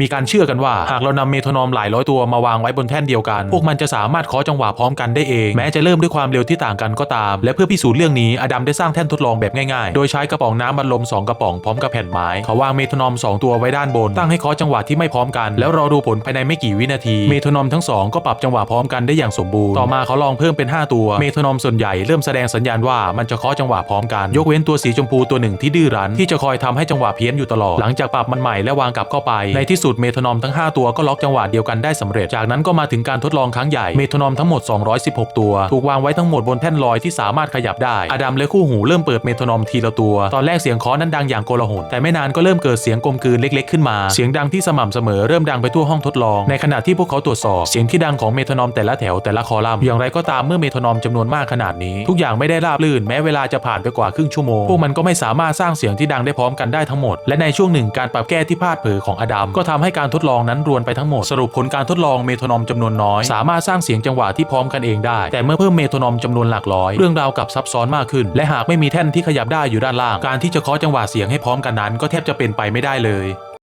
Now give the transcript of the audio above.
มีการเชื่อกันว่า หากเรานำเมโทนอมหลายร้อยตัวมาวางไว้บนแท่นเดียวกัน พวกมันจะสามารถเคาะจังหวะพร้อมกันได้เอง แม้จะเริ่มด้วยความเร็วที่ต่างกันก็ตาม และเพื่อพิสูจน์เรื่องนี้อดัมได้สร้างแท่นทดลองแบบง่ายๆ โดยใช้กระป๋องน้ำบัลลมสองกระป๋องพร้อมกับแผ่นไม้ เขาวางเมโทนอมสองตัวไว้ด้านบน ตั้งให้เคาะจังหวะที่ไม่พร้อมกัน แล้วรอดูผลภายในไม่กี่วินาที เมโทนอมทั้งสองก็ปรับจังหวะพร้อมกันได้อย่างสมบูรณ์ ต่อมาเขาลองเพิ่มเป็น 5 ตัว เมโทนอมส่วนใหญ่เริ่มแสดงสัญญาณว่ามันจะเคาะจังหวะพร้อมกัน ยกเว้นตัวสีชมพูตัวหนึ่งที่ดื้อรั้นที่จะคอยทำให้จังหวะเพี้ยนอยู่ตลอด หลังจากปรับมันใหม่และวางกลับเข้าไปในที่สุดเมทรนอมทั้ง 5 ตัวก็ล็อกจังหวะเดียวกันได้สำเร็จ จากนั้นก็มาถึงการทดลองครั้งใหญ่เมทรนอมทั้งหมด 216 ตัว ถูกวางไว้ทั้งหมดบนแท่นลอยที่สามารถขยับได้ อดัมและคู่หูเริ่มเปิดเมทรนอมทีละตัว ตอนแรกเสียงคาะนั้นดังอย่างโกลาหลแต่ไม่นานก็เริ่มเกิดเสียงกลมกลืนเล็ก ๆ ขึ้นมา เสียงดังที่สม่ำเสมอเริ่มดังไปทั่วห้องทดลอง ในขณะที่พวกเขาตรวจสอบ เสียงที่ดังของเมทรนอมแต่ละแถวแต่ละคอลัมน์อย่างไรก็ตามเมื่อเมทรนอมจำนวนมากขนาดนี้ ทุกอย่างไม่ได้ราบรื่นแม้เวลาจะผ่านไปกว่าครึ่งชั่วโมงพวกมันก็ไม่สามารถสร้างเสียงที่ดังได้พร้อมกันได้ทั้งหมด และในช่วงหนึ่งการปรับแก้ที่พลาดเผลอของอดัมก็ทำให้การทดลองนั้นรวนไปทั้งหมด สรุปผลการทดลองเมโทรนอมจำนวนน้อย สามารถสร้างเสียงจังหวะที่พร้อมกันเองได้ แต่เมื่อเพิ่มเมโทรนอมจำนวนหลักร้อย เรื่องราวกับซับซ้อนมากขึ้น และหากไม่มีแท่นที่ขยับได้อยู่ด้านล่าง การที่จะเคาะจังหวะเสียงให้พร้อมกันนั้น ก็แทบจะเป็นไปไม่ได้เลย